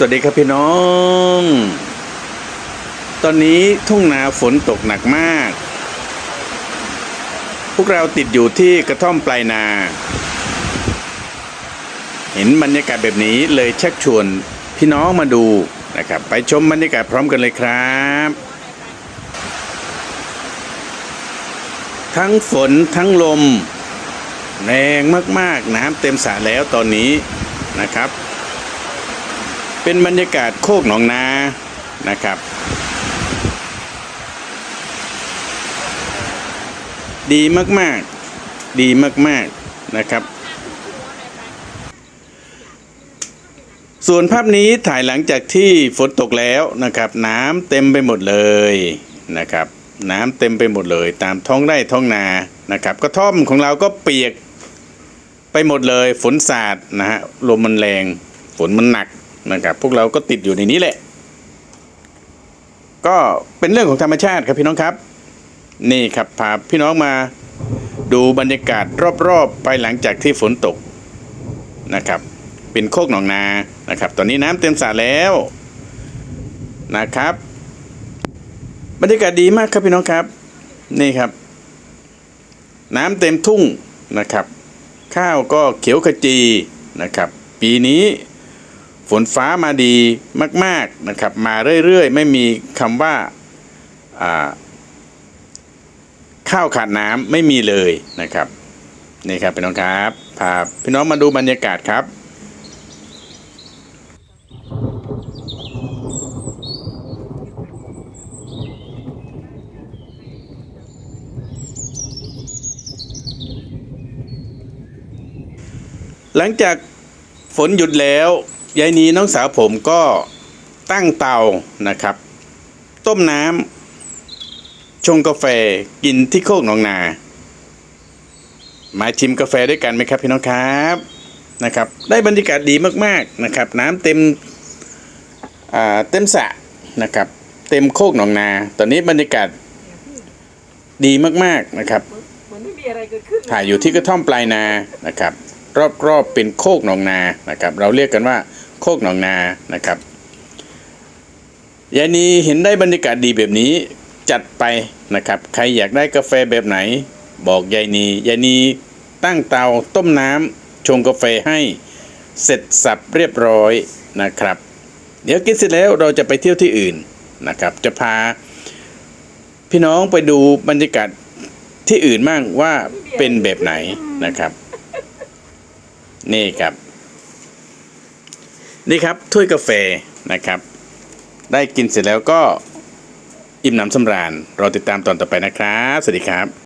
สวัสดีครับพี่น้อง ตอนนี้ทุ่งนาฝนตกหนักมาก พวกเราติดอยู่ที่กระท่อมปลายนา เห็นบรรยากาศแบบนี้เลยชักชวนพี่น้องมาดูนะครับ ไปชมบรรยากาศพร้อมกันเลยครับ ทั้งฝนทั้งลม แรงมากๆ น้ำเต็มสระแล้วตอนนี้นะครับ เป็นบรรยากาศโคกหนองนานะครับ ดีมากๆ ดีมากๆนะครับ ส่วนภาพนี้ถ่ายหลังจากที่ฝนตกแล้วนะครับ น้ำเต็มไปหมดเลยนะครับ น้ำเต็มไปหมดเลย ตามท้องไร่ท้องนานะครับกระท่อมของเราก็เปียกไปหมดเลยฝนสาดนะฮะลมมันแรง ฝนมันหนัก นะครับพวกเราก็ติดอยู่ในนี้แหละ ก็เป็นเรื่องของธรรมชาติครับพี่น้องครับ นี่ครับพาพี่น้องมาดูบรรยากาศรอบๆ ไปหลังจากที่ฝนตกนะครับ เป็นโคกหนองนานะครับ ตอนนี้น้ำเต็มสระแล้วนะครับ บรรยากาศดีมากครับพี่น้องครับ นี่ครับ น้ำเต็มทุ่งนะครับ ข้าวก็เขียวขจีนะครับ ปีนี้ ฝนฟ้ามาดีมาก ๆนะครับ มาเรื่อยๆ ไม่มีคำว่าอ่าข้าวขาดน้ำไม่มีเลยนะครับนี่ครับพี่น้องครับพาพี่น้องมาดูบรรยากาศครับหลังจากฝนหยุดแล้ว ยายนีน้องสาวผมก็ตั้งเตานะครับ ต้มน้ำชงกาแฟกินที่โคกหนองนา มาชิมกาแฟด้วยกันไหมครับพี่น้องครับนะครับ ได้บรรยากาศดีมากๆนะครับ น้ำเต็มอ่าเต็มสระนะครับ เต็มโคกหนองนา ตอนนี้บรรยากาศดีมากๆนะครับเหมือนไม่มีอะไรเกิดขึ้นถ่ายอยู่ที่กระท่อมปลายนานะครับ รอบๆเป็นโคกหนองนานะครับ เราเรียกกันว่า โคกหนองนานะครับยายนีเห็นได้บรรยากาศดีแบบนี้จัดไปนะครับ ใครอยากได้กาแฟแบบไหน บอกยายนียายนีตั้งเตาต้มน้ำชงกาแฟให้เสร็จสับเรียบร้อยนะครับ เดี๋ยวกินเสร็จแล้วเราจะไปเที่ยวที่อื่นนะครับ จะพา พี่น้องไปดูบรรยากาศที่อื่นบ้างว่าเป็นแบบไหนนะครับ นี่ครับ นี่ครับถ้วยกาแฟนะครับ ได้กินเสร็จแล้วก็อิ่มหนำสำราญรอติดตามตอนต่อไปนะครับ สวัสดีครับ